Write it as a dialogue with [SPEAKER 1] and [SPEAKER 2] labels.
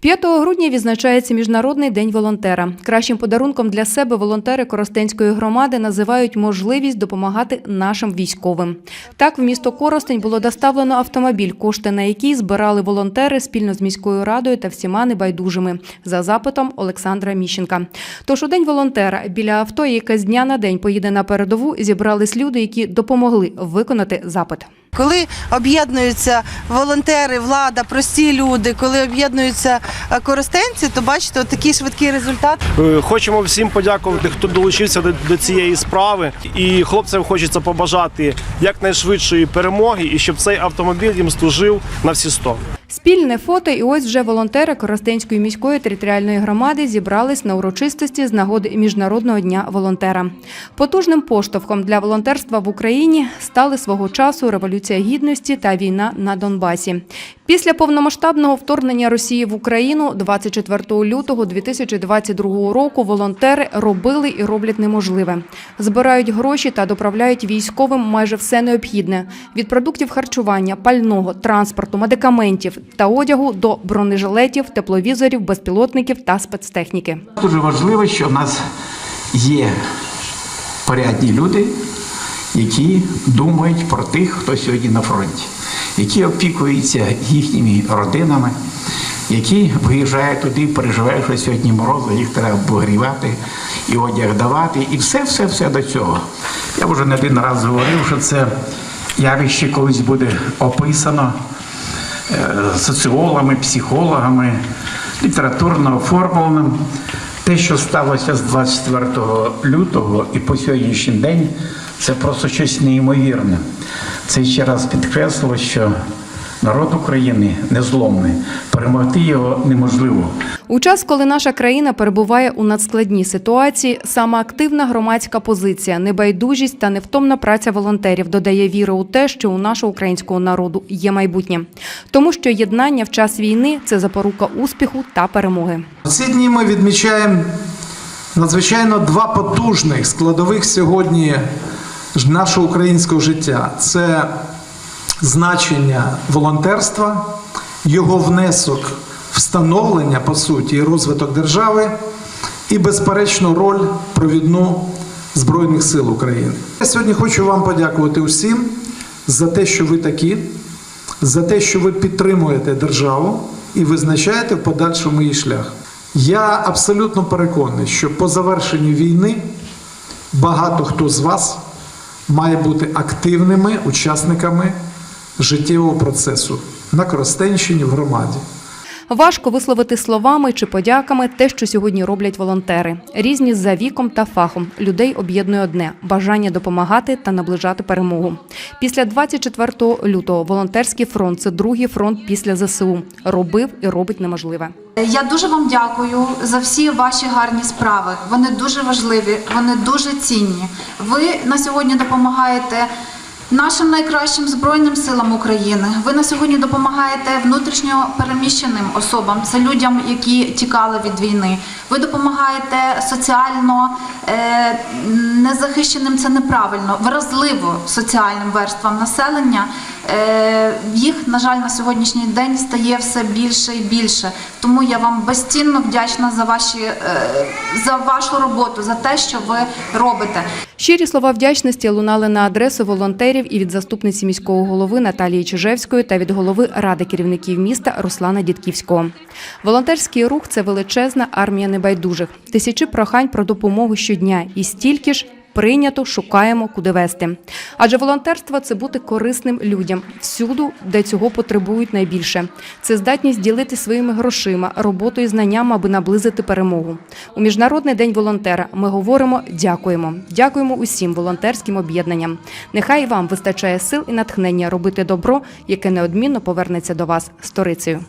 [SPEAKER 1] 5 грудня відзначається Міжнародний день волонтера. Кращим подарунком для себе волонтери Коростенської громади називають можливість допомагати нашим військовим. Так, в місто Коростень було доставлено автомобіль, кошти на який збирали волонтери спільно з міською радою та всіма небайдужими за запитом Олександра Міщенка. Тож у день волонтера біля авто, яке з дня на день поїде на передову, зібрались люди, які допомогли виконати запит.
[SPEAKER 2] Коли об'єднуються волонтери, влада, прості люди, коли об'єднуються е, користенці, то бачите, такий швидкий результат.
[SPEAKER 3] Е, Хочемо всім подякувати, хто долучився до, цієї справи. І хлопцям хочеться побажати якнайшвидшої перемоги і щоб цей автомобіль їм служив на всі 100.
[SPEAKER 1] Спільне фото, і ось вже волонтери Коростенської міської територіальної громади зібрались на урочистості з нагоди Міжнародного дня волонтера. Потужним поштовхом для волонтерства в Україні стали свого часу Революція Гідності та війна на Донбасі. Після повномасштабного вторгнення Росії в Україну 24 лютого 2022 року волонтери робили і роблять неможливе. Збирають гроші та доправляють військовим майже все необхідне від продуктів харчування, пального, транспорту, медикаментів та одягу до бронежилетів, тепловізорів, безпілотників та спецтехніки.
[SPEAKER 4] Дуже важливо, що в нас є порядні люди, які думають про тих, хто сьогодні на фронті, які опікуються їхніми родинами, які виїжджають туди, переживають, що сьогодні морози, їх треба обогрівати і одяг давати, і все, все, все до цього. Я вже не один раз говорив, що це явище колись буде описано соціологами, психологами, літературно оформленим. Те, що сталося з 24 лютого і по сьогоднішній день, це просто щось неймовірне. Це ще раз підкреслило, що народ України незломний, перемогти його неможливо.
[SPEAKER 1] У час, коли наша країна перебуває у надскладній ситуації, саме активна громадська позиція, небайдужість та невтомна праця волонтерів додає віри у те, що у нашого українського народу є майбутнє, тому що єднання в час війни це запорука успіху та перемоги.
[SPEAKER 5] Ці дні ми відмічаємо надзвичайно два потужних складових сьогодні нашого українського життя. Це значення волонтерства, його внесок в становлення, по суті, і розвиток держави, і, безперечно, роль провідну Збройних сил України. Я сьогодні хочу вам подякувати усім за те, що ви такі, за те, що ви підтримуєте державу і визначаєте в подальшому її шлях. Я абсолютно переконаний, що по завершенню війни багато хто з вас має бути активними учасниками життєвого процесу на Коростенщині в громаді.
[SPEAKER 1] Важко висловити словами чи подяками те, що сьогодні роблять волонтери. Різні за віком та фахом. Людей об'єднує одне бажання допомагати та наближати перемогу. Після 24 лютого волонтерський фронт це другий фронт після ЗСУ. Робив і робить неможливе.
[SPEAKER 6] Я дуже вам дякую за всі ваші гарні справи. Вони дуже важливі, вони дуже цінні. Ви на сьогодні допомагаєте нашим найкращим збройним силам України. Ви на сьогодні допомагаєте внутрішньо переміщеним особам, це людям, які тікали від війни. Ви допомагаєте соціально е, незахищеним. Це неправильно, вразливо соціальним верствам населення. Е, їх, на жаль, на сьогоднішній день стає все більше і більше. Тому я вам безцінно вдячна за ваші е, за вашу роботу, за те, що ви робите.
[SPEAKER 1] Щирі слова вдячності лунали на адресу волонтерів і від заступниці міського голови Наталії Чижевської та від голови ради керівників міста Руслана Дідківського. Волонтерський рух це величезна армія небайдужих, тисячі прохань про допомогу щодня і стільки ж. Прийнято, шукаємо, куди вести. Адже волонтерство це бути корисним людям всюду, де цього потребують найбільше. Це здатність ділити своїми грошима, роботою знаннями, аби наблизити перемогу. У міжнародний день волонтера ми говоримо дякуємо. Дякуємо усім волонтерським об'єднанням. Нехай вам вистачає сил і натхнення робити добро, яке неодмінно повернеться до вас сторицею.